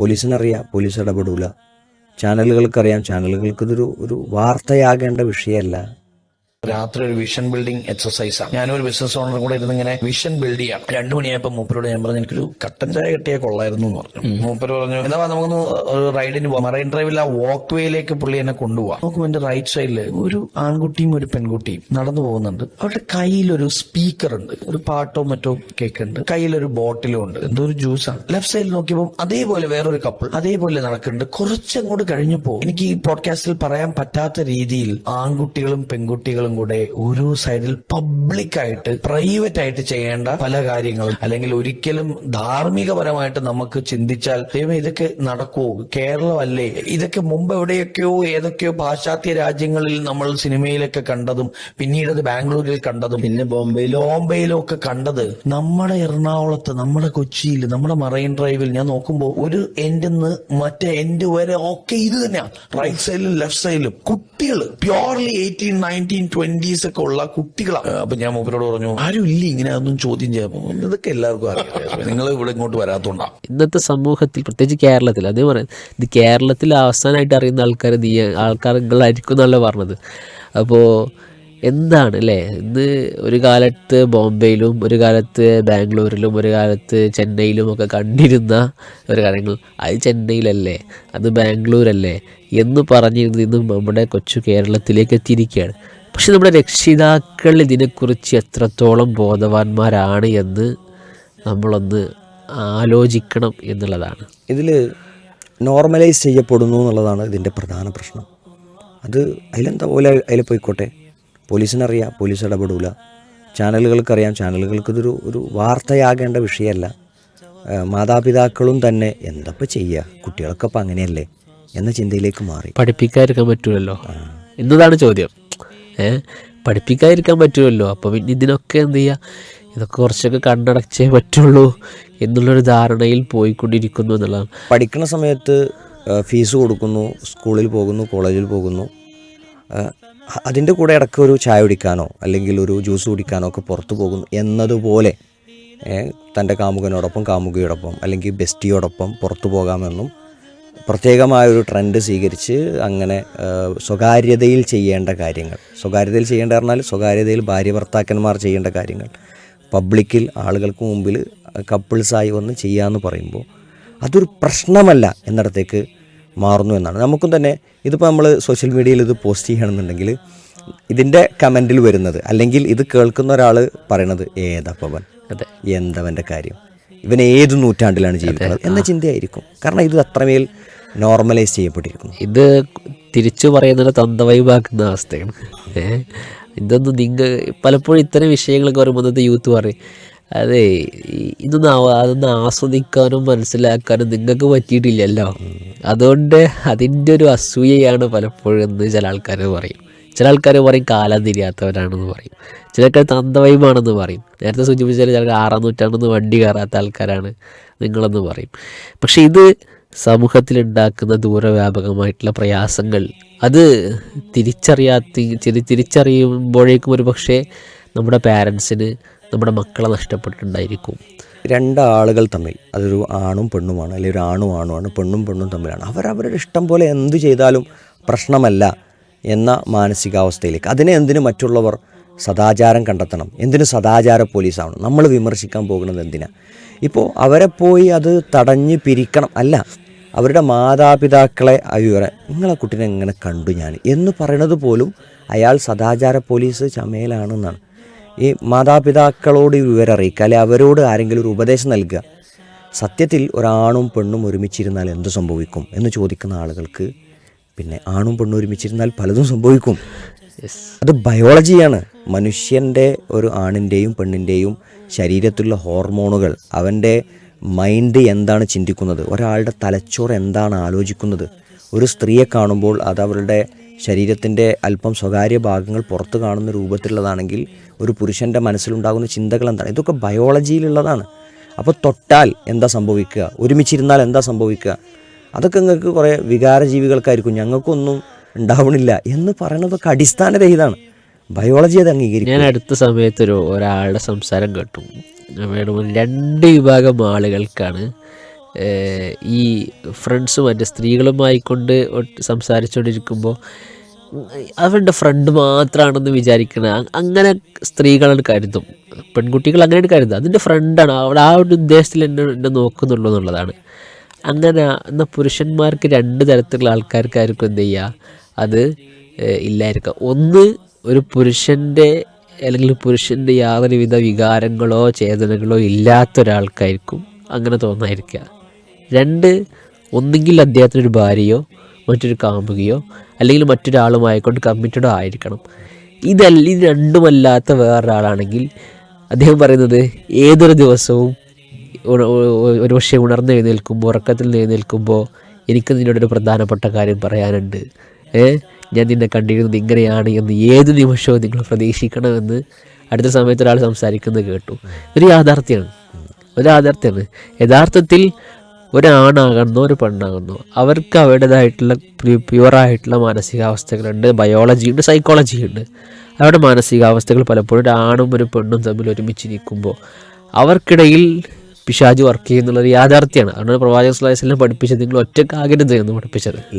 പോലീസിനറിയാം police ഇടപെടില്ല ചാനലുകൾക്കറിയാം ചാനലുകൾക്കിതൊരു ഒരു വാർത്തയാകേണ്ട വിഷയമല്ല. രാത്രി ഒരു വിഷൻ ബിൽഡിംഗ് എക്സസൈസ് ആണ്. ഞാനൊരു ബിസിനസ് ഓണർ കൂടെ ഇരുന്ന് ഇങ്ങനെ വിഷൻ ബിൽഡ് ചെയ്യാം. രണ്ടു മണിയായപ്പോ മൂപ്പരോട് ഞാൻ പറഞ്ഞു എനിക്കൊരു കട്ടൻ ചായ കിട്ടിയാൽ കൊള്ളായിരുന്നു എന്ന് പറഞ്ഞു. മൂപ്പര് പറഞ്ഞു എന്താ നമുക്ക് നമുക്കൊന്ന് റൈഡിന് പോവാം. മറൈൻ ഡ്രൈവിൽ ആ വാക്ക് വേയിലേക്ക് പുള്ളി എന്നെ കൊണ്ടുപോവാം. നോക്കുമ്പോൾ എന്റെ റൈറ്റ് സൈഡിൽ ഒരു ആൺകുട്ടിയും ഒരു പെൺകുട്ടിയും നടന്നു പോകുന്നുണ്ട്. അവരുടെ കയ്യിലൊരു സ്പീക്കർ ഉണ്ട്. ഒരു പാട്ടോ മറ്റോ കേൾക്കുന്നുണ്ട് കയ്യിലൊരു ബോട്ടിലും ഉണ്ട്. എന്തോ ഒരു ജ്യൂസാണ് ലെഫ്റ്റ് സൈഡിൽ നോക്കിയപ്പോൾ അതേപോലെ വേറൊരു കപ്പിൾ അതേപോലെ നടക്കുന്നുണ്ട്. കുറച്ചങ്ങോട്ട് കഴിഞ്ഞപ്പോ എനിക്ക് ഈ പോഡ്കാസ്റ്റിൽ പറയാൻ പറ്റാത്ത രീതിയിൽ ആൺകുട്ടികളും പെൺകുട്ടികളും കൂടെ ഓരോ സൈഡിൽ പബ്ലിക്കായിട്ട് പ്രൈവറ്റ് ആയിട്ട് ചെയ്യേണ്ട പല കാര്യങ്ങളും അല്ലെങ്കിൽ ഒരിക്കലും ധാർമ്മികപരമായിട്ട് നമുക്ക് ചിന്തിച്ചാൽ ദൈവം ഇതൊക്കെ നടക്കുമോ കേരളമല്ലേ? ഇതൊക്കെ മുമ്പ് എവിടെയൊക്കെയോ ഏതൊക്കെയോ പാശ്ചാത്യ രാജ്യങ്ങളിൽ നമ്മൾ സിനിമയിലൊക്കെ കണ്ടതും പിന്നീട് അത് ബാംഗ്ലൂരിൽ കണ്ടതും പിന്നെ ബോംബെയിലും ബോംബെയിലും ഒക്കെ കണ്ടത്. നമ്മുടെ എറണാകുളത്ത് നമ്മുടെ കൊച്ചിയിൽ നമ്മുടെ മറൈൻ ഡ്രൈവിൽ ഞാൻ നോക്കുമ്പോൾ ഒരു എൻഡിന്ന് മറ്റേ എൻഡ് വരെ ഒക്കെ ഇത് തന്നെയാണ് റൈറ്റ് സൈഡിലും ലെഫ്റ്റ് സൈഡിലും കുട്ടികൾ പ്യോർലി എയ്റ്റീൻ നയന്റീൻ ട്വന്റീസ് ഒക്കെ ഉള്ള കുട്ടികളാണ് അപ്പൊ ഞാൻ മൂപ്പരോട് പറഞ്ഞു ആരും ഇല്ല ഇങ്ങനെ ഒന്നും ചോദ്യം ചെയ്യാൻ ഇതൊക്കെ എല്ലാവർക്കും അറിയാം. നിങ്ങൾ ഇവിടെ ഇങ്ങോട്ട് വരാത്തോണ്ടാണ് ഇന്നത്തെ സമൂഹത്തിൽ പ്രത്യേകിച്ച് കേരളത്തിൽ അതേ പറയാം ഇത് കേരളത്തിൽ അവസാനമായിട്ട് അറിയുന്ന ആൾക്കാർ നീ ആൾക്കാരുകളായിരിക്കും എന്നല്ല പറഞ്ഞത്. അപ്പോൾ എന്താണ് അല്ലേ? ഇന്ന് ഒരു കാലത്ത് ബോംബെയിലും ഒരു കാലത്ത് ബാംഗ്ലൂരിലും ഒരു കാലത്ത് ചെന്നൈയിലും ഒക്കെ കണ്ടിരുന്ന ഒരു കാര്യങ്ങൾ അത് ചെന്നൈയിലല്ലേ അത് ബാംഗ്ലൂരല്ലേ എന്ന് പറഞ്ഞിരുന്ന ഇന്ന് നമ്മുടെ കൊച്ചു കേരളത്തിലേക്ക് എത്തിയിരിക്കുകയാണ്. പക്ഷെ നമ്മുടെ രക്ഷിതാക്കൾ ഇതിനെക്കുറിച്ച് എത്രത്തോളം ബോധവാന്മാരാണ് എന്ന് നമ്മളൊന്ന് ആലോചിക്കണം എന്നുള്ളതാണ്. ഇതിൽ നോർമലൈസ് ചെയ്യപ്പെടുന്നു എന്നുള്ളതാണ് ഇതിന്റെ പ്രധാന പ്രശ്നം. അത് അതിലെന്താ പോലെ അതിൽ പോയിക്കോട്ടെ. പോലീസിനറിയാം പോലീസ് ഇടപെടില്ല ചാനലുകൾക്കറിയാം ചാനലുകൾക്ക് ഇതൊരു ഒരു വാർത്തയാകേണ്ട വിഷയമല്ല. മാതാപിതാക്കളും തന്നെ എന്തപ്പോൾ ചെയ്യുക കുട്ടികളൊക്കെ അപ്പം അങ്ങനെയല്ലേ? എന്ന ചിന്തയിലേക്ക് മാറി. പഠിപ്പിക്കാതിരിക്കാൻ പറ്റുമല്ലോ എന്നതാണ് ചോദ്യം. പഠിപ്പിക്കാതിരിക്കാൻ പറ്റുമല്ലോ. അപ്പോൾ പിന്നെ ഇതിനൊക്കെ എന്ത് ചെയ്യുക ഇതൊക്കെ കുറച്ചൊക്കെ കണ്ടടച്ചേ പറ്റുള്ളൂ എന്നുള്ളൊരു ധാരണയിൽ പോയിക്കൊണ്ടിരിക്കുന്നു എന്നുള്ളതാണ്. പഠിക്കുന്ന സമയത്ത് ഫീസ് കൊടുക്കുന്നു സ്കൂളിൽ പോകുന്നു കോളേജിൽ പോകുന്നു. അതിന്റെ കൂടെ ഇടയ്ക്ക് ഒരു ചായ കുടിക്കാനോ അല്ലെങ്കിൽ ഒരു ജ്യൂസ് കുടിക്കാനോ ഒക്കെ പുറത്തു പോകുന്നു എന്നതുപോലെ തന്റെ കാമുകനോടൊപ്പം കാമുകിയോടൊപ്പം അല്ലെങ്കിൽ ബെസ്റ്റിയോടൊപ്പം പുറത്തു പോകാമെന്നും പ്രത്യേകമായൊരു ട്രെൻഡ് സ്വീകരിച്ച് അങ്ങനെ സ്വകാര്യതയിൽ ചെയ്യേണ്ട കാര്യങ്ങൾ. സ്വകാര്യതയിൽ ചെയ്യേണ്ട പറഞ്ഞാൽ സ്വകാര്യതയിൽ ഭാര്യ ഭർത്താക്കന്മാർ ചെയ്യേണ്ട കാര്യങ്ങൾ. പബ്ലിക്കിൽ ആളുകൾക്ക് മുമ്പിൽ കപ്പിൾസായി വന്ന് ചെയ്യാമെന്ന് പറയുമ്പോൾ അതൊരു പ്രശ്നമല്ല എന്നിടത്തേക്ക് മാറുന്നു എന്നാണ്. നമുക്കും തന്നെ ഇതിപ്പോൾ നമ്മൾ സോഷ്യൽ മീഡിയയിൽ ഇത് പോസ്റ്റ് ചെയ്യണമെന്നുണ്ടെങ്കിൽ ഇതിന്റെ കമന്റിൽ വരുന്നത് അല്ലെങ്കിൽ ഇത് കേൾക്കുന്ന ഒരാൾ പറയണത് ഏതപ്പവൻ? അതെ. എന്തവന്റെ കാര്യം? ഇവൻ ഏത് നൂറ്റാണ്ടിലാണ് ജീവിക്കുന്നത് എന്ന ചിന്തയായിരിക്കും. കാരണം ഇത് അത്രമേൽ നോർമലൈസ് ചെയ്യപ്പെട്ടിരിക്കുന്നു. ഇത് തിരിച്ചു പറയുന്നത് തന്തവൈബാക്കുന്ന അവസ്ഥയാണ്. ഇതൊന്നും നിങ്ങൾ പലപ്പോഴും ഇത്തരം വിഷയങ്ങളൊക്കെ വരുമ്പോൾ ഇന്നത്തെ യൂത്ത് പറയും അതെ ഇതൊന്നും അതൊന്ന് ആസ്വദിക്കാനും മനസ്സിലാക്കാനും നിങ്ങൾക്ക് പറ്റിയിട്ടില്ലല്ലോ. അതുകൊണ്ട് അതിന്റെ ഒരു അസൂയയാണ് പലപ്പോഴും എന്ന് ചില ആൾക്കാർ പറയും. ചില ആൾക്കാർ പറയും കാലം തിരിയാത്തവരാണെന്ന് പറയും. ചില ആൾക്കാർ തന്തവൈബാണെന്ന് പറയും. നേരത്തെ സൂചിപ്പിച്ചാൽ ചിലർ ആറാം നൂറ്റാണ്ടെന്ന് വണ്ടി കയറാത്ത ആൾക്കാരാണ് നിങ്ങളെന്ന് പറയും. പക്ഷെ ഇത് സമൂഹത്തിലുണ്ടാക്കുന്ന ദൂരവ്യാപകമായിട്ടുള്ള പ്രയാസങ്ങൾ അത് തിരിച്ചറിയാത്ത തിരി തിരിച്ചറിയുമ്പോഴേക്കും ഒരു പക്ഷേ നമ്മുടെ പാരൻസിന് നമ്മുടെ മക്കളെ നഷ്ടപ്പെട്ടിട്ടുണ്ടായിരിക്കും. രണ്ടാളുകൾ തമ്മിൽ അതൊരു ആണും പെണ്ണുമാണ് അല്ലെങ്കിൽ ഒരു ആണും ആണുമാണ് പെണ്ണും പെണ്ണും തമ്മിലാണ്. അവരവരുടെ ഇഷ്ടം പോലെ എന്ത് ചെയ്താലും പ്രശ്നമല്ല. എന്ന മാനസികാവസ്ഥയിലേക്ക്. അതിനെ എന്തിനു മറ്റുള്ളവർ സദാചാരം കണ്ടെത്തണം? എന്തിനു സദാചാര പോലീസാവണം? നമ്മൾ വിമർശിക്കാൻ പോകുന്നത് എന്തിനാ? ഇപ്പോൾ അവരെ പോയി അത് തടഞ്ഞ് പിരിക്കണം. അല്ല അവരുടെ മാതാപിതാക്കളെ അയ്യോ നിങ്ങളെ കുട്ടീനെ എങ്ങനെ കണ്ടു ഞാൻ? എന്ന് പറയണത് പോലും അയാൾ സദാചാര പോലീസ് ചമയലാണെന്നാണ്. ഈ മാതാപിതാക്കളോട് വിവരം അറിയിക്കുക അല്ലെ അവരോട് ആരെങ്കിലും ഒരു ഉപദേശം നൽകുക. സത്യത്തിൽ ഒരാണും പെണ്ണും ഒരുമിച്ചിരുന്നാൽ എന്ത് സംഭവിക്കും എന്ന് ചോദിക്കുന്ന ആളുകൾക്ക് പിന്നെ ആണും പെണ്ണും ഒരുമിച്ചിരുന്നാൽ പലതും സംഭവിക്കും. അത് ബയോളജിയാണ്. മനുഷ്യന്റെ ഒരു ആണിന്റെയും പെണ്ണിന്റെയും ശരീരത്തിലുള്ള ഹോർമോണുകൾ അവന്റെ മൈൻഡ് എന്താണ് ചിന്തിക്കുന്നത് ഒരാളുടെ തലച്ചോറ് എന്താണ് ആലോചിക്കുന്നത്. ഒരു സ്ത്രീയെ കാണുമ്പോൾ അത് അവരുടെ ശരീരത്തിന്റെ അല്പം സ്വകാര്യ ഭാഗങ്ങൾ പുറത്ത് കാണുന്ന രൂപത്തിലുള്ളതാണെങ്കിൽ ഒരു പുരുഷന്റെ മനസ്സിലുണ്ടാകുന്ന ചിന്തകൾ എന്താണ്? ഇതൊക്കെ ബയോളജിയിലുള്ളതാണ്. അപ്പോൾ തൊട്ടാൽ എന്താ സംഭവിക്കുക? ഒരുമിച്ചിരുന്നാൽ എന്താ സംഭവിക്കുക? അതൊക്കെ നിങ്ങൾക്ക് കുറേ വികാരജീവികൾക്കായിരിക്കും. ഞങ്ങൾക്കൊന്നും ഉണ്ടാവണില്ല എന്ന് പറയുന്നതൊക്കെ അടിസ്ഥാനരഹിതമാണ്. ബയോളജി അത് അംഗീകരിക്കും. ഞാൻ അടുത്ത സമയത്തൊരു ഒരാളുടെ സംസാരം കേട്ടു. രണ്ട് വിഭാഗം ആളുകൾക്കാണ് ഈ ഫ്രണ്ട്സും മറ്റേ സ്ത്രീകളുമായിക്കൊണ്ട് സംസാരിച്ചുകൊണ്ടിരിക്കുമ്പോൾ അവരുടെ ഫ്രണ്ട് മാത്രമാണെന്ന് വിചാരിക്കണ അങ്ങനെ സ്ത്രീകളാണ് കരുതും. പെൺകുട്ടികൾ അങ്ങനെയാണ് കരുതുക. അതിന്റെ ഫ്രണ്ടാണ് അവിടെ ആ ഒരു ഉദ്ദേശത്തിൽ എന്നെ എന്നെ നോക്കുന്നുള്ളൂ എന്നുള്ളതാണ്. അങ്ങനെ എന്നാൽ പുരുഷന്മാർക്ക് രണ്ട് തരത്തിലുള്ള ആൾക്കാർക്കായിരിക്കും എന്ത് ചെയ്യുക അത് ഇല്ലായിരിക്കാം. ഒന്ന് ഒരു പുരുഷന്റെ അല്ലെങ്കിൽ പുരുഷന്റെ യാതൊരുവിധ വികാരങ്ങളോ ചേതനകളോ ഇല്ലാത്ത ഒരാൾക്കായിരിക്കും അങ്ങനെ തോന്നായിരിക്കുക രണ്ട് ഒന്നുകിൽ അദ്ദേഹത്തിനൊരു ഭാര്യയോ മറ്റൊരു കാമുകിയോ അല്ലെങ്കിൽ മറ്റൊരാളുമായിക്കൊണ്ട് കമ്മിറ്റഡോ ആയിരിക്കണം. ഇതല്ല ഇത് രണ്ടുമല്ലാത്ത വേറൊരാളാണെങ്കിൽ അദ്ദേഹം പറയുന്നത് ഏതൊരു ദിവസവും ഉണ- ഉ- ഒരു പക്ഷേ ഉണർന്ന് എഴുന്നേൽക്കുമ്പോൾ ഉറക്കത്തിൽ എഴുന്നേൽക്കുമ്പോൾ എനിക്ക് നിന്നോടൊരു പ്രധാനപ്പെട്ട കാര്യം പറയാനുണ്ട്. ഏ? ഞാൻ നിന്നെ കണ്ടിരുന്നത് ഇങ്ങനെയാണ് എന്ന് ഏത് നിമിഷവും നിങ്ങൾ പ്രതീക്ഷിക്കണമെന്ന് അടുത്ത സമയത്ത് ഒരാൾ സംസാരിക്കുന്നത് കേട്ടു. ഒരു യാഥാർത്ഥ്യമാണ്. ഒരു യാഥാർത്ഥ്യമാണ്. യഥാർത്ഥത്തിൽ ഒരാണാകുന്നോ ഒരു പെണ്ണാകുന്നോ അവർക്ക് അവരുടേതായിട്ടുള്ള പ്യുവറായിട്ടുള്ള മാനസികാവസ്ഥകളുണ്ട് ബയോളജി ഉണ്ട് സൈക്കോളജി ഉണ്ട്. അവരുടെ മാനസികാവസ്ഥകൾ പലപ്പോഴും ഒരു ആണും ഒരു പെണ്ണും തമ്മിൽ ഒരുമിച്ച് നിൽക്കുമ്പോൾ അവർക്കിടയിൽ പിശാജ് വർക്ക് ചെയ്യുന്നുള്ള ഒരു യാഥാർത്ഥ്യമാണ്. അതുകൊണ്ട് പ്രവാചക സ്ലാസിനെ പഠിപ്പിച്ചത് നിങ്ങൾ ഒറ്റക്കാകരുത് എന്ന് പഠിപ്പിച്ചത്.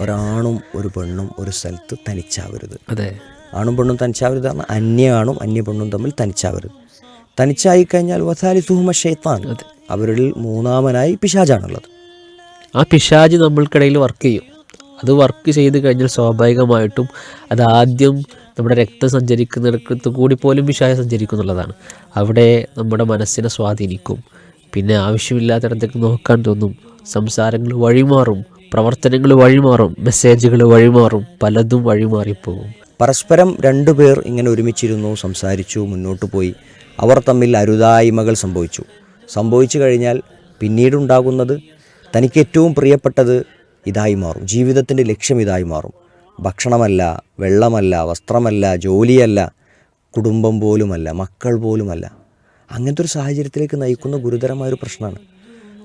ഒരാണും ഒരു പെണ്ണും ഒരു സ്ഥലത്ത് തനിച്ചാവരുത്. അതെ. ആണും പെണ്ണും തനിച്ചാവരുത് അന്യ ആണും അന്യ പെണ്ണും തമ്മിൽ തനിച്ചാവരുത്. തനിച്ചായി കഴിഞ്ഞാൽ വസാലി സുഹമ ഷെയ്ത്താൻ അവരിൽ മൂന്നാമനായി പിശാജാണുള്ളത്. ആ പിശാജ് നമ്മൾക്കിടയിൽ വർക്ക് ചെയ്യും. അത് വർക്ക് ചെയ്ത് കഴിഞ്ഞാൽ സ്വാഭാവികമായിട്ടും അത് ആദ്യം നമ്മുടെ രക്തം സഞ്ചരിക്കുന്നിടത്ത് കൂടി പോലും വിഷായം സഞ്ചരിക്കുന്നുള്ളതാണ്. അവിടെ നമ്മുടെ മനസ്സിനെ സ്വാധീനിക്കും. പിന്നെ ആവശ്യമില്ലാത്തിടത്തേക്ക് നോക്കാൻ തോന്നും. സംസാരങ്ങൾ വഴിമാറും. പ്രവർത്തനങ്ങൾ വഴിമാറും. മെസ്സേജുകൾ വഴിമാറും. പലതും വഴിമാറിപ്പോകും. പരസ്പരം രണ്ടുപേർ ഇങ്ങനെ ഒരുമിച്ചിരുന്നു സംസാരിച്ചു മുന്നോട്ട് പോയി. അവർ തമ്മിൽ അരുതായ്മകൾ സംഭവിച്ചു. സംഭവിച്ചു കഴിഞ്ഞാൽ പിന്നീടുണ്ടാകുന്നത് തനിക്ക് ഏറ്റവും പ്രിയപ്പെട്ടത് ഇതായി മാറും. ജീവിതത്തിന്റെ ലക്ഷ്യം ഇതായി മാറും. ഭക്ഷണമല്ല വെള്ളമല്ല വസ്ത്രമല്ല ജോലിയല്ല കുടുംബം പോലുമല്ല മക്കൾ പോലുമല്ല. അങ്ങനത്തെ ഒരു സാഹചര്യത്തിലേക്ക് നയിക്കുന്ന ഗുരുതരമായ ഒരു പ്രശ്നമാണ്.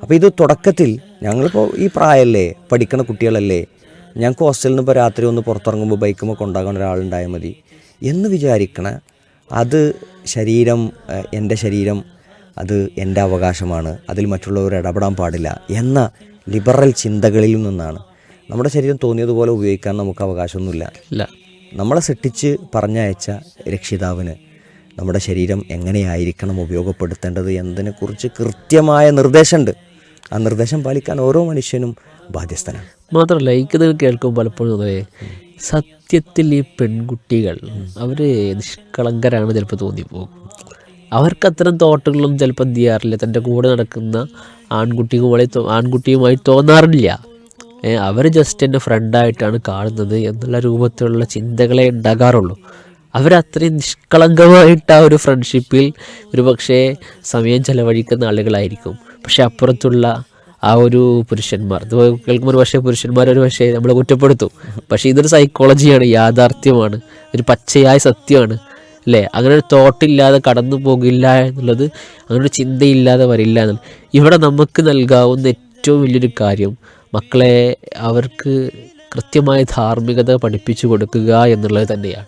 അപ്പോൾ ഇത് തുടക്കത്തിൽ ഞങ്ങളിപ്പോൾ ഈ പ്രായമല്ലേ പഠിക്കണ കുട്ടികളല്ലേ ഞങ്ങൾക്ക് ഹോസ്റ്റലിൽ നിന്ന് ഇപ്പോൾ രാത്രി ഒന്ന് പുറത്തിറങ്ങുമ്പോൾ ബൈക്കുമ്പോൾ കൊണ്ടാകാൻ ഒരാളുണ്ടായാൽ മതി എന്ന് വിചാരിക്കണ അത് ശരീരം എന്റെ ശരീരം അത് എന്റെ അവകാശമാണ് അതിൽ മറ്റുള്ളവർ ഇടപെടാൻ പാടില്ല എന്ന ലിബറൽ ചിന്തകളിൽ നിന്നാണ്. നമ്മുടെ ശരീരം തോന്നിയതുപോലെ ഉപയോഗിക്കാൻ നമുക്ക് അവകാശമൊന്നുമില്ല. ഇല്ല. നമ്മളെ സൃഷ്ടിച്ച് പറഞ്ഞയച്ച രക്ഷിതാവിന് നമ്മുടെ ശരീരം എങ്ങനെയായിരിക്കണം ഉപയോഗപ്പെടുത്തേണ്ടത് എന്നതിനെക്കുറിച്ച് കൃത്യമായ നിർദ്ദേശമുണ്ട്. ആ നിർദ്ദേശം പാലിക്കാൻ ഓരോ മനുഷ്യനും ബാധ്യസ്ഥനാണ്. മാത്രമല്ല എനിക്കത് കേൾക്കുമ്പോൾ പലപ്പോഴും അതെ സത്യത്തിൽ ഈ പെൺകുട്ടികൾ അവർ നിഷ്കളങ്കരാണ് ചിലപ്പോൾ തോന്നിപ്പോകും. അവർക്ക് അത്തരം തോട്ടുകളും ചിലപ്പോൾ എന്ത് ചെയ്യാറില്ല. തന്റെ കൂടെ നടക്കുന്ന ആൺകുട്ടിയുമായി ആൺകുട്ടിയുമായി തോന്നാറില്ല. അവർ ജസ്റ്റ് എന്റെ ഫ്രണ്ടായിട്ടാണ് കാണുന്നത് എന്നുള്ള രൂപത്തിലുള്ള ചിന്തകളെ ഉണ്ടാകാറുള്ളൂ. അവരത്രയും നിഷ്കളങ്കമായിട്ട് ആ ഒരു ഫ്രണ്ട്ഷിപ്പിൽ ഒരു പക്ഷേ സമയം ചെലവഴിക്കുന്ന ആളുകളായിരിക്കും. പക്ഷേ അപ്പുറത്തുള്ള ആ ഒരു പുരുഷന്മാർ ഇത് കേൾക്കുമ്പോൾ ഒരു പക്ഷേ പുരുഷന്മാർ ഒരു പക്ഷേ നമ്മളെ കുറ്റപ്പെടുത്തും. പക്ഷേ ഇതൊരു സൈക്കോളജിയാണ് യാഥാർത്ഥ്യമാണ് ഒരു പച്ചയായ സത്യമാണ് അല്ലേ? അങ്ങനെ ഒരു തോട്ടില്ലാതെ കടന്നു പോകില്ല എന്നുള്ളത് അങ്ങനെ ഒരു ചിന്തയില്ലാതെ വരില്ല എന്നുള്ളത്. ഇവിടെ നമുക്ക് നൽകാവുന്ന ഏറ്റവും വലിയൊരു കാര്യം മക്കളെ അവർക്ക് കൃത്യമായ ധാർമ്മികത പഠിപ്പിച്ചു കൊടുക്കുക എന്നുള്ളത് തന്നെയാണ്.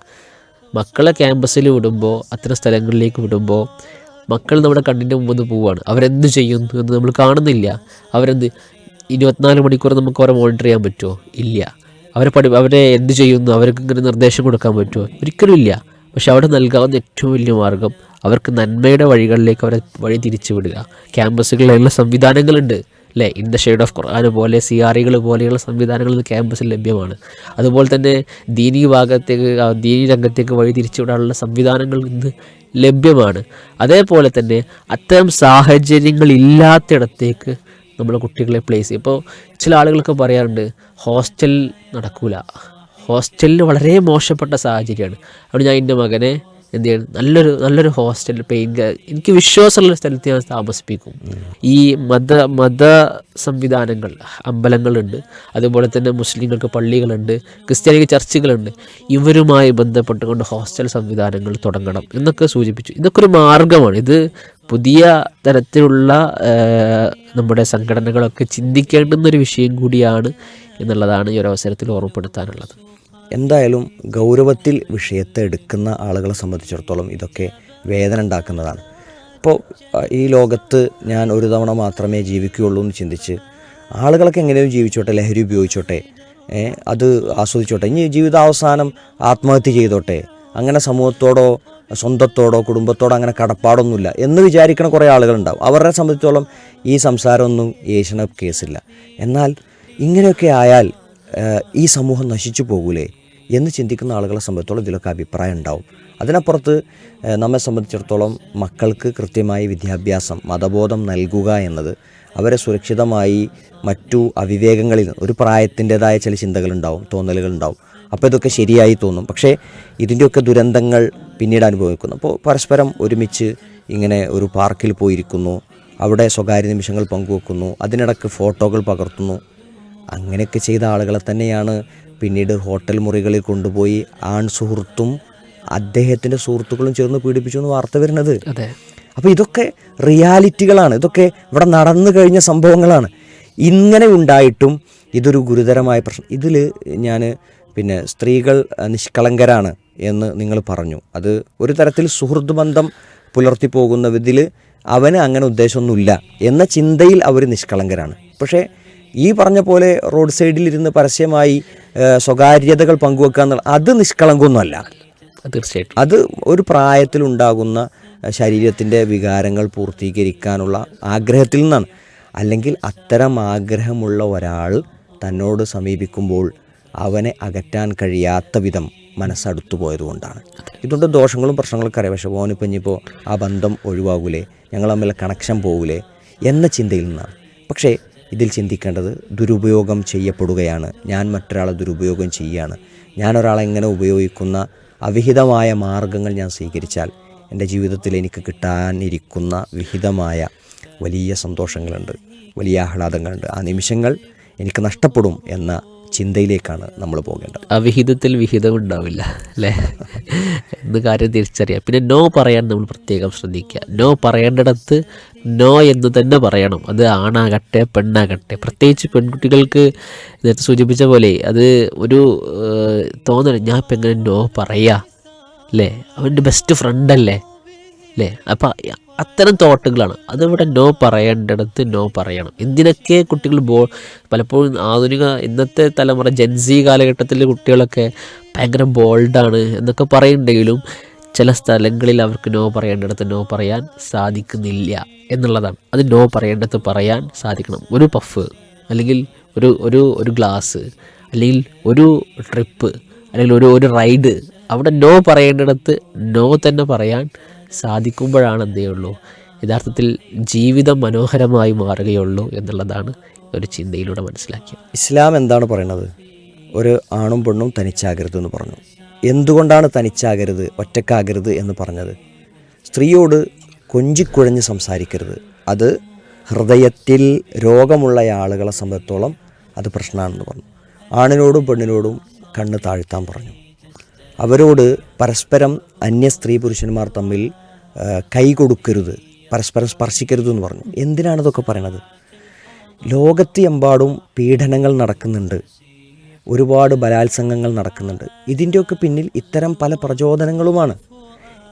മക്കളെ ക്യാമ്പസിൽ വിടുമ്പോൾ അത്തരം സ്ഥലങ്ങളിലേക്ക് വിടുമ്പോൾ മക്കൾ നമ്മുടെ കണ്ണിന്റെ മുമ്പ് പോവുകയാണ് അവരെന്ത് ചെയ്യുന്നു എന്ന് നമ്മൾ കാണുന്നില്ല. അവരെന്ത് ഇരുപത്തിനാല് മണിക്കൂർ നമുക്ക് അവരെ മോണിറ്റർ ചെയ്യാൻ പറ്റുമോ? ഇല്ല. അവരെ പഠി അവരെ എന്ത് ചെയ്യുന്നു? അവർക്ക് ഇങ്ങനെ നിർദ്ദേശം കൊടുക്കാൻ പറ്റുമോ? ഒരിക്കലും ഇല്ല. പക്ഷെ അവിടെ നൽകാവുന്ന ഏറ്റവും വലിയ മാർഗം അവർക്ക് നന്മയുടെ വഴികളിലേക്ക് അവരെ വഴി തിരിച്ചു വിടുക. ക്യാമ്പസുകളിലുള്ള സംവിധാനങ്ങളുണ്ട്. അല്ലേ in the shade of Quran പോലെ സി ആർ ഇകൾ പോലെയുള്ള സംവിധാനങ്ങൾ ഇന്ന് ക്യാമ്പസിൽ ലഭ്യമാണ്. അതുപോലെ തന്നെ ദീനി ഭാഗത്തേക്ക് ദീനി രംഗത്തേക്ക് വഴി തിരിച്ചുവിടാനുള്ള സംവിധാനങ്ങൾ ഇന്ന് ലഭ്യമാണ്. അതേപോലെ തന്നെ അത്തരം സാഹചര്യങ്ങൾ ഇല്ലാത്തിടത്തേക്ക് നമ്മളെ കുട്ടികളെ പ്ലേസ് ചെയ്യും. ഇപ്പോൾ ചില ആളുകളൊക്കെ പറയാറുണ്ട് ഹോസ്റ്റൽ നടക്കില്ല ഹോസ്റ്റലിൽ വളരെ മോശപ്പെട്ട സാഹചര്യമാണ്. അവിടെ ഞാൻ എന്റെ മകനെ എന്ത് ചെയ്യണം? നല്ലൊരു നല്ലൊരു ഹോസ്റ്റൽ പെയിൻ എനിക്ക് വിശ്വാസമുള്ള സ്ഥലത്ത് ഞാൻ താമസിപ്പിക്കും. ഈ മത മത സംവിധാനങ്ങൾ അമ്പലങ്ങളുണ്ട്. അതുപോലെ തന്നെ മുസ്ലിങ്ങൾക്ക് പള്ളികളുണ്ട് ക്രിസ്ത്യാനിക്ക് ചർച്ചുകളുണ്ട്. ഇവരുമായി ബന്ധപ്പെട്ടുകൊണ്ട് ഹോസ്റ്റൽ സംവിധാനങ്ങൾ തുടങ്ങണം എന്നൊക്കെ സൂചിപ്പിച്ചു. ഇതൊക്കെ ഒരു മാർഗമാണ്. ഇത് പുതിയ തരത്തിലുള്ള നമ്മുടെ സംഘടനകളൊക്കെ ചിന്തിക്കേണ്ടുന്നൊരു വിഷയം കൂടിയാണ് എന്നുള്ളതാണ് ഈ ഒരു അവസരത്തിൽ ഓർമ്മപ്പെടുത്താനുള്ളത്. എന്തായാലും ഗൗരവത്തിൽ വിഷയത്തെ എടുക്കുന്ന ആളുകളെ സംബന്ധിച്ചിടത്തോളം ഇതൊക്കെ വേദന ഉണ്ടാക്കുന്നതാണ്. ഇപ്പോൾ ഈ ലോകത്ത് ഞാൻ ഒരു തവണ മാത്രമേ ജീവിക്കുകയുള്ളൂ എന്ന് ചിന്തിച്ച് ആളുകളൊക്കെ എങ്ങനെയും ജീവിച്ചോട്ടെ ലഹരി ഉപയോഗിച്ചോട്ടെ അത് ആസ്വദിച്ചോട്ടെ ഇനി ജീവിതാവസാനം ആത്മഹത്യ ചെയ്തോട്ടെ അങ്ങനെ സമൂഹത്തോടോ സ്വന്തത്തോടോ കുടുംബത്തോടോ അങ്ങനെ കടപ്പാടൊന്നുമില്ല എന്ന് വിചാരിക്കണ കുറേ ആളുകളുണ്ടാവും. അവരെ സംബന്ധിച്ചോളം ഈ സംസാരമൊന്നും ഏഷ്യന കേസില്ല. എന്നാൽ ഇങ്ങനെയൊക്കെ ആയാൽ ഈ സമൂഹം നശിച്ചു പോകൂലേ? എന്ന് ചിന്തിക്കുന്ന ആളുകളെ സംബന്ധിച്ചോളം ഇതിലൊക്കെ അഭിപ്രായം ഉണ്ടാവും. അതിനപ്പുറത്ത് നമ്മെ സംബന്ധിച്ചിടത്തോളം മക്കൾക്ക് കൃത്യമായ വിദ്യാഭ്യാസം മതബോധം നൽകുക എന്നത് അവരെ സുരക്ഷിതമായി മറ്റു അവിവേകങ്ങളിൽ ഒരു പ്രായത്തിന്റെതായ ചില ചിന്തകളുണ്ടാവും തോന്നലുകളുണ്ടാവും. അപ്പോൾ ഇതൊക്കെ ശരിയായി തോന്നും. പക്ഷേ ഇതിന്റെയൊക്കെ ദുരന്തങ്ങൾ പിന്നീട് അനുഭവിക്കുന്നു. അപ്പോൾ പരസ്പരം ഒരുമിച്ച് ഇങ്ങനെ ഒരു പാർക്കിൽ പോയിരിക്കുന്നു അവിടെ സ്വകാര്യ നിമിഷങ്ങൾ പങ്കുവെക്കുന്നു അതിനിടക്ക് ഫോട്ടോകൾ പകർത്തുന്നു. അങ്ങനെയൊക്കെ ചെയ്ത ആളുകളെ തന്നെയാണ് പിന്നീട് ഹോട്ടൽ മുറികളിൽ കൊണ്ടുപോയി ആൺ സുഹൃത്തും അദ്ദേഹത്തിന്റെ സുഹൃത്തുക്കളും ചേർന്ന് പീഡിപ്പിച്ചു എന്ന് വാർത്ത വരുന്നത്. അപ്പോൾ ഇതൊക്കെ റിയാലിറ്റികളാണ്. ഇതൊക്കെ ഇവിടെ നടന്നു കഴിഞ്ഞ സംഭവങ്ങളാണ്. ഇങ്ങനെ ഉണ്ടായിട്ടും ഇതൊരു ഗുരുതരമായ പ്രശ്നം. ഇതിൽ ഞാൻ പിന്നെ സ്ത്രീകൾ നിഷ്കളങ്കരാണ് എന്ന് നിങ്ങൾ പറഞ്ഞു. അത് ഒരു തരത്തിൽ സുഹൃത്ത് ബന്ധം പുലർത്തി പോകുന്നതിൽ അവന് അങ്ങനെ ഉദ്ദേശമൊന്നുമില്ല എന്ന ചിന്തയിൽ അവർ നിഷ്കളങ്കരാണ്. പക്ഷേ ഈ പറഞ്ഞ പോലെ റോഡ് സൈഡിലിരുന്ന് പരസ്യമായി സ്വകാര്യതകൾ പങ്കുവെക്കുക എന്നുള്ള അത് നിഷ്കളങ്കൊന്നുമല്ല തീർച്ചയായിട്ടും. അത് ഒരു പ്രായത്തിലുണ്ടാകുന്ന ശരീരത്തിന്റെ വികാരങ്ങൾ പൂർത്തീകരിക്കാനുള്ള ആഗ്രഹത്തിൽ നിന്നാണ്. അല്ലെങ്കിൽ അത്തരം ആഗ്രഹമുള്ള ഒരാൾ തന്നോട് സമീപിക്കുമ്പോൾ അവനെ അകറ്റാൻ കഴിയാത്ത വിധം മനസ്സടുത്തു പോയതുകൊണ്ടാണ്. ഇതുകൊണ്ട് ദോഷങ്ങളും പ്രശ്നങ്ങളൊക്കെ അറിയാം. പക്ഷേ ഓനിപ്പോൾ ഇനിയിപ്പോൾ ആ ബന്ധം ഒഴിവാകൂലേ ഞങ്ങൾ തമ്മിൽ കണക്ഷൻ പോകൂലേ എന്ന ചിന്തയിൽ നിന്നാണ്. പക്ഷേ ഇതിൽ ചിന്തിക്കേണ്ടത് ദുരുപയോഗം ചെയ്യപ്പെടുകയാണ്. ഞാൻ മറ്റൊരാളെ ദുരുപയോഗം ചെയ്യുകയാണ് ഞാൻ ഒരാളെ എങ്ങനെ ഉപയോഗിക്കുന്ന അവിഹിതമായ മാർഗങ്ങൾ ഞാൻ സ്വീകരിച്ചാൽ എന്റെ ജീവിതത്തിൽ എനിക്ക് കിട്ടാനിരിക്കുന്ന വിഹിതമായ വലിയ സന്തോഷങ്ങളുണ്ട് വലിയ ആഹ്ലാദങ്ങളുണ്ട്. ആ നിമിഷങ്ങൾ എനിക്ക് നഷ്ടപ്പെടും എന്ന ചിന്തയിലേക്കാണ് നമ്മൾ പോകേണ്ടത്. അവിഹിതത്തിൽ വിഹിതം ഉണ്ടാവില്ല അല്ലേ? എന്ന് കാര്യം തിരിച്ചറിയാം. പിന്നെ നോ പറയാൻ നമ്മൾ പ്രത്യേകം ശ്രദ്ധിക്കുക. നോ പറയേണ്ടിടത്ത് നോ എന്ന് തന്നെ പറയണം. അത് ആണാകട്ടെ പെണ്ണാകട്ടെ. പ്രത്യേകിച്ച് പെൺകുട്ടികൾക്ക് നേരത്തെ സൂചിപ്പിച്ച പോലെ അത് ഒരു തോന്നണം. ഞാൻ ഇപ്പം എങ്ങനെ നോ പറയാ? അല്ലേ? അവന്റെ ബെസ്റ്റ് ഫ്രണ്ടല്ലേ അല്ലേ അപ്പം അത്തരം തോട്ടുകളാണ്. അതിവിടെ നോ പറയേണ്ടിടത്ത് നോ പറയണം. എന്തിനൊക്കെ കുട്ടികൾ ബോ പലപ്പോഴും ആധുനിക ഇന്നത്തെ തലമുറ ജെൻസി കാലഘട്ടത്തിലെ കുട്ടികളൊക്കെ ഭയങ്കര ബോൾഡാണ് എന്നൊക്കെ പറയുന്നുണ്ടെങ്കിലും ചില സ്ഥലങ്ങളിൽ അവർക്ക് നോ പറയേണ്ടിടത്ത് നോ പറയാൻ സാധിക്കുന്നില്ല എന്നുള്ളതാണ്. അത് നോ പറയേണ്ടത് പറയാൻ സാധിക്കണം. ഒരു പഫ് അല്ലെങ്കിൽ ഒരു ഒരു ഒരു ഗ്ലാസ് അല്ലെങ്കിൽ ഒരു ട്രിപ്പ് അല്ലെങ്കിൽ ഒരു ഒരു റൈഡ് അവിടെ നോ പറയേണ്ടിടത്ത് നോ തന്നെ പറയാൻ സാധിക്കുമ്പോഴാണ് എന്തേ ഉള്ളൂ. യഥാർത്ഥത്തിൽ ജീവിതം മനോഹരമായി മാറുകയുള്ളൂ എന്നുള്ളതാണ് ഒരു ചിന്തയിലൂടെ മനസ്സിലാക്കിയത്. ഇസ്ലാം എന്താണ് പറയുന്നത് ഒരു ആണും പെണ്ണും തനിച്ചാകരുത് എന്ന് പറഞ്ഞു. എന്തുകൊണ്ടാണ് തനിച്ചാകരുത് ഒറ്റക്കാകരുത് എന്ന് പറഞ്ഞത്? സ്ത്രീയോട് കൊഞ്ചിക്കുഴഞ്ഞ് സംസാരിക്കരുത്. അത് ഹൃദയത്തിൽ രോഗമുള്ള ആളുകളെ സംബന്ധിച്ചോളം അത് പ്രശ്നമാണെന്ന് പറഞ്ഞു. ആണിനോടും പെണ്ണിനോടും കണ്ണ് താഴ്ത്താൻ പറഞ്ഞു. അവരോട് പരസ്പരം അന്യ സ്ത്രീ പുരുഷന്മാർ തമ്മിൽ കൈ കൊടുക്കരുത് പരസ്പരം സ്പർശിക്കരുത് എന്ന് പറഞ്ഞു. എന്തിനാണ് ഇതൊക്കെ പറയണത്? ലോകത്ത് എമ്പാടും പീഡനങ്ങൾ നടക്കുന്നുണ്ട്. ഒരുപാട് ബലാത്സംഗങ്ങൾ നടക്കുന്നുണ്ട്. ഇതിന്റെയൊക്കെ പിന്നിൽ ഇത്തരം പല പ്രചോദനങ്ങളുമാണ്.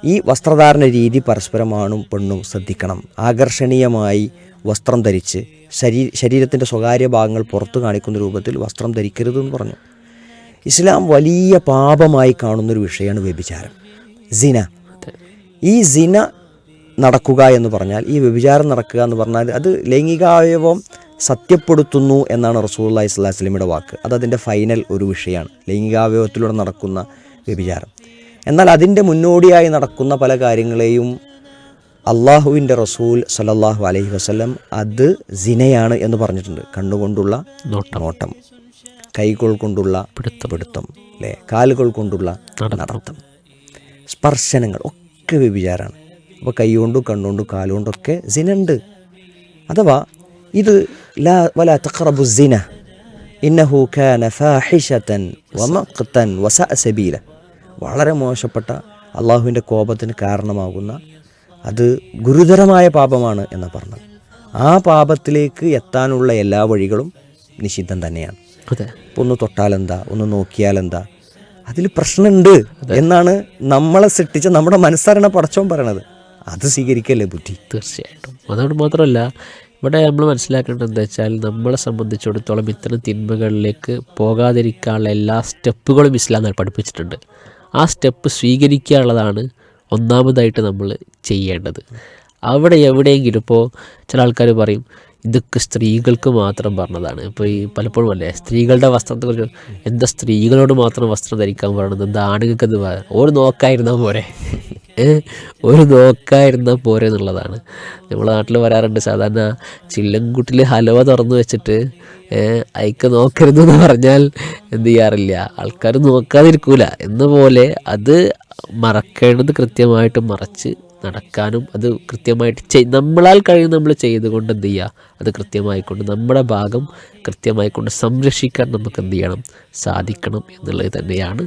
ഈ വസ്ത്രധാരണ രീതി പരസ്പരം ആണും പെണ്ണും ശ്രദ്ധിക്കണം. ആകർഷണീയമായി വസ്ത്രം ധരിച്ച് ശരീ ശരീരത്തിന്റെ സ്വകാര്യ ഭാഗങ്ങൾ പുറത്തു കാണിക്കുന്ന രൂപത്തിൽ വസ്ത്രം ധരിക്കരുത് എന്ന് പറഞ്ഞു. ഇസ്ലാം വലിയ പാപമായി കാണുന്നൊരു വിഷയമാണ് വ്യഭിചാരം. സിന. ഈ സിന നടക്കുക എന്ന് പറഞ്ഞാൽ ഈ വ്യഭിചാരം നടക്കുക എന്ന് പറഞ്ഞാൽ അത് ലൈംഗികാവയവം സത്യപ്പെടുത്തുന്നു എന്നാണ് റസൂല്ലാ ഇസ്ലാം വസ്ലമിയുടെ വാക്ക്. അത് അതിന്റെ ഫൈനൽ ഒരു വിഷയമാണ് ലൈംഗികാവയവത്തിലൂടെ നടക്കുന്ന വ്യഭിചാരം. എന്നാൽ അതിന്റെ മുന്നോടിയായി നടക്കുന്ന പല കാര്യങ്ങളെയും അള്ളാഹുവിന്റെ റസൂൽ സലല്ലാഹു അലൈഹി വസ്ലം അത് സിനയാണ് എന്ന് പറഞ്ഞിട്ടുണ്ട്. കണ്ണുകൊണ്ടുള്ള നോട്ടം. കൈകൾ കൊണ്ടുള്ള പിടുത്തപിടുത്തം പിടുത്തം. അല്ലേ? കാലുകൾ കൊണ്ടുള്ള നടത്തം. സ്പർശനങ്ങൾ ഒക്കെ വ്യഭിചാരമാണ് അപ്പോൾ കൈ കൊണ്ടും കണ്ണുകൊണ്ടും കാലുകൊണ്ടൊക്കെ സിനുണ്ട്. അഥവാ ഇത് ലാ വല തഖറബു സിന. ഇന്നഹു കാന ഫാഹിഷതൻ വമഖ്തൻ വസഅ സബീല. വളരെ മോശപ്പെട്ട അള്ളാഹുവിന്റെ കോപത്തിന് കാരണമാകുന്ന അത് ഗുരുതരമായ പാപമാണ് എന്ന് പറഞ്ഞത്. ആ പാപത്തിലേക്ക് എത്താനുള്ള എല്ലാ വഴികളും നിഷിദ്ധം തന്നെയാണ്. ഒന്ന് തൊട്ടാലെന്താ? ഒന്ന് നോക്കിയാലെന്താ? അതിൽ പ്രശ്നമുണ്ട് എന്നാണ് നമ്മളെ സൃഷ്ടിച്ച നമ്മുടെ മനസ്സറിയണ പടച്ചോൻ പറയണത്. അത് സ്വീകരിക്കല്ലേ ബുദ്ധി? തീർച്ചയായിട്ടും. അതുകൊണ്ട് മാത്രമല്ല ഇവിടെ നമ്മൾ മനസ്സിലാക്കേണ്ടത് എന്താ വെച്ചാൽ നമ്മളെ സംബന്ധിച്ചിടത്തോളം ഇത്തരം തിന്മകളിലേക്ക് പോകാതിരിക്കാനുള്ള എല്ലാ സ്റ്റെപ്പുകളും ഇസ്ലാം പഠിപ്പിച്ചിട്ടുണ്ട്. ആ സ്റ്റെപ്പ് സ്വീകരിക്കാനുള്ളതാണ് ഒന്നാമതായിട്ട് നമ്മൾ ചെയ്യേണ്ടത്. അവിടെ എവിടെയെങ്കിലും ഇപ്പോൾ ചില ആൾക്കാർ പറയും ഇതൊക്കെ സ്ത്രീകൾക്ക് മാത്രം പറഞ്ഞതാണ് ഇപ്പോൾ ഈ പലപ്പോഴും അല്ലേ സ്ത്രീകളുടെ വസ്ത്രത്തെക്കുറിച്ച് എന്താ സ്ത്രീകളോട് മാത്രം വസ്ത്രം ധരിക്കാൻ പറയണത് എന്താ ആണുങ്ങൾക്ക് ഓർ നോക്കായിരുന്ന പോരെ? ഒരു നോക്കായിരുന്നാൽ പോരെ എന്നുള്ളതാണ് നമ്മളെ നാട്ടിൽ വരാറുണ്ട്. സാധാരണ ചില്ലൻകുട്ടിൽ ഹലവ തുറന്നു വെച്ചിട്ട് അയക്ക് നോക്കരുതെന്ന് പറഞ്ഞാൽ എന്ത് ചെയ്യാറില്ല. ആൾക്കാർ നോക്കാതിരിക്കൂല. എന്ന പോലെ അത് മറക്കേണ്ടത് കൃത്യമായിട്ട് മറച്ച് നടക്കാനും അത് കൃത്യമായിട്ട് ചെയ് നമ്മളാൽ കഴിയും നമ്മൾ ചെയ്തുകൊണ്ട് എന്ത് ചെയ്യുക അത് കൃത്യമായിക്കൊണ്ട് നമ്മുടെ ഭാഗം കൃത്യമായിക്കൊണ്ട് സംരക്ഷിക്കാൻ നമുക്ക് എന്ത് ചെയ്യണം? സാധിക്കണം എന്നുള്ളത് തന്നെയാണ്